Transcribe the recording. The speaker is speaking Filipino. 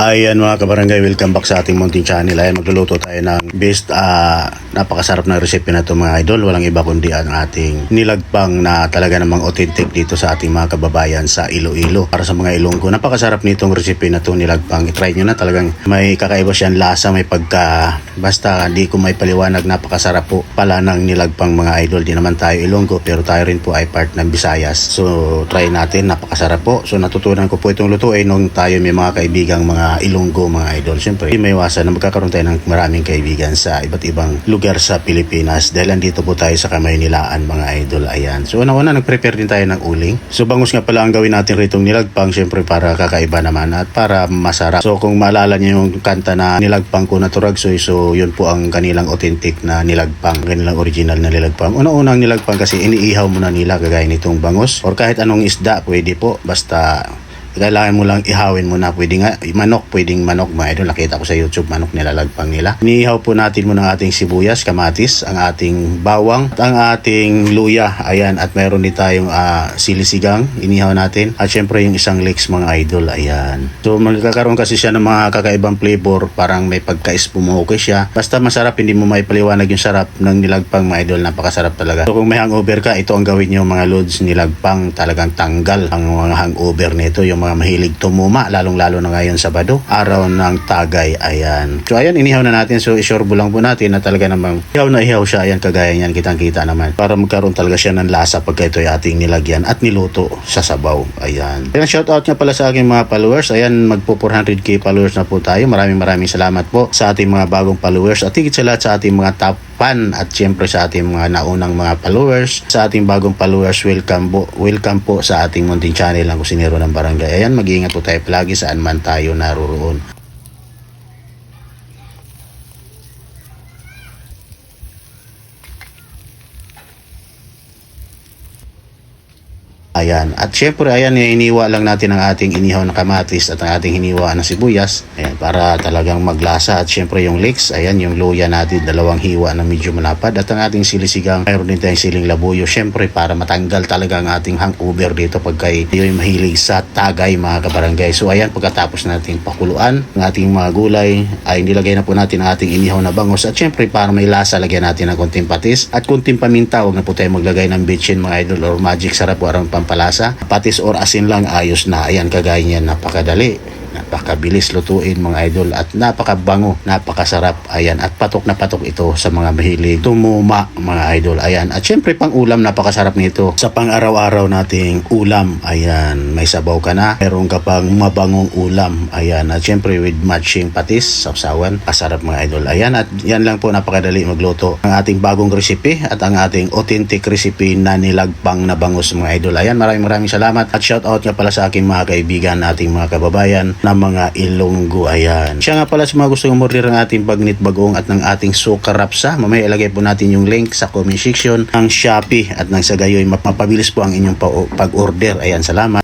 Ayan mga kabarangay, welcome back sa ating mountain channel. Ayan, magluluto tayo ng best, ah, napakasarap na recipe na ito mga idol. Walang iba kundi ang ating nilagpang na talaga namang authentic dito sa ating mga kababayan sa Iloilo. Para sa mga Ilonggo, napakasarap nitong recipe na itong nilagpang. I-try nyo na talagang may kakaiba siyang lasa, may pagka, basta di ko may paliwanag, napakasarap po pala ng nilagpang mga idol. Di naman tayo Ilonggo, pero tayo rin po ay part ng Visayas. So, try natin, napakasarap po. So, natutunan ko po itong lutuin nung tayo may mga kaibigang mga Ilonggo mga idol. Siyempre, may iwasan na magkakaroon tayo ng maraming kaibigan sa iba't ibang lugar sa Pilipinas dahil andito po tayo sa Kamaynilaan mga idol. Ayan. So, una-una, nag-prepare din tayo ng uling. So, bangus nga pala ang gawin natin ritong nilagpang. Siyempre, para kakaiba naman at para masarap. So, kung maalala niyo yung kanta na nilagpang ko na turagsoy, so yun po ang kanilang authentic na nilagpang, kanilang original na nilagpang. Una-unang nilagpang kasi iniihaw muna nila kagaya nitong bangus or kahit anong isda, pwede po. Basta kailangan mo lang ihawin muna. Pwede nga, manok, pwedeng manok. Mga idol, nakita ko sa YouTube, manok nilalagpang nila. Inihaw po natin muna ang ating sibuyas, kamatis, ang ating bawang, at ang ating luya. Ayan, at meron din tayong ah, silisigang, inihaw natin. At syempre yung isang leeks mga idol, ayan. So magkakaroon kasi siya ng mga kakaibang flavor, parang may pagka-espumuke siya. Basta masarap, hindi mo may paliwanag yung sarap ng nilagpang mga idol, napakasarap talaga. So kung may hangover ka, ito ang gawin nyo mga lods, nilagpang talagang tanggal ang mga hangover nito, yung mga mahilig tumuma, lalong-lalo na ngayon Sabado, araw ng tagay, ayan. So ayan, inihaw na natin, so isorbo lang po natin na talaga namang ihaw na ihaw siya, ayan, kagaya niyan, kitang-kita naman. Para magkaroon talaga siya ng lasa pagka ito ay ating nilagyan at niluto sa sabaw, ayan. Ayan, shout out nga pala sa aking mga followers, ayan, magpo 400k followers na po tayo, maraming maraming salamat po sa ating mga bagong followers. At higit sa lahat sa ating mga top fan at syempre sa ating mga naunang mga followers, sa ating bagong followers, welcome po, welcome po sa ating munting channel ng Kusinero ng Barangay. Ayan, mag-iingat po tayo palagi saan man tayo naroroon. Ayan. At syempre, ayan, iniwa lang natin ang ating inihaw na kamatis at ang ating hiniwa na sibuyas. Ayan, para talagang maglasa. At syempre, yung leeks, ayan, yung luya natin, dalawang hiwa na medyo malapad. At ang ating silisigang, mayroon din tayong siling labuyo. Syempre, para matanggal talaga ang ating hangover dito pag kayo yung mahilig sa tagay, mga kabarangay. So, ayan, pagkatapos nating pakuluan ng ating mga gulay, ay nilagay na po natin ang ating inihaw na bangos. At syempre, para may lasa, lagyan natin ng konting patis. At konting paminta, huwag na po tayo maglagay ng bitchin, mga idol, or magic sarap, warang pampalasa. Patis or asin lang, ayos na. Ayan, kagaya niyan, napakadali. Napakabilis lutuin mga idol at napakabango, napakasarap. Ayan, at patok na patok ito sa mga mahilig tumuma mga idol. Ayan, at syempre pang ulam, napakasarap nito. Sa pang araw-araw nating ulam, ayan, may sabaw ka na. Meron ka pang mabangong ulam. Ayan, at syempre with matching patis, sapsawan, kasarap mga idol. Ayan, at yan lang po napakadali magluto. Ang ating bagong recipe at ang ating authentic recipe na nilagpang na bangus mga idol. Ayan, maraming maraming salamat. At shout out nga pala sa aking mga kaibigan, ating mga kababayan na mga Ilonggo. Ayan. Siya nga pala sa mga gustong umorder ng ating bagnit bagong at ng ating suka rapsa. Mamaya ilagay po natin yung link sa comment section ng Shopee at nang sa gayoy mapabilis po ang inyong pa- pag-order. Ayan, salamat.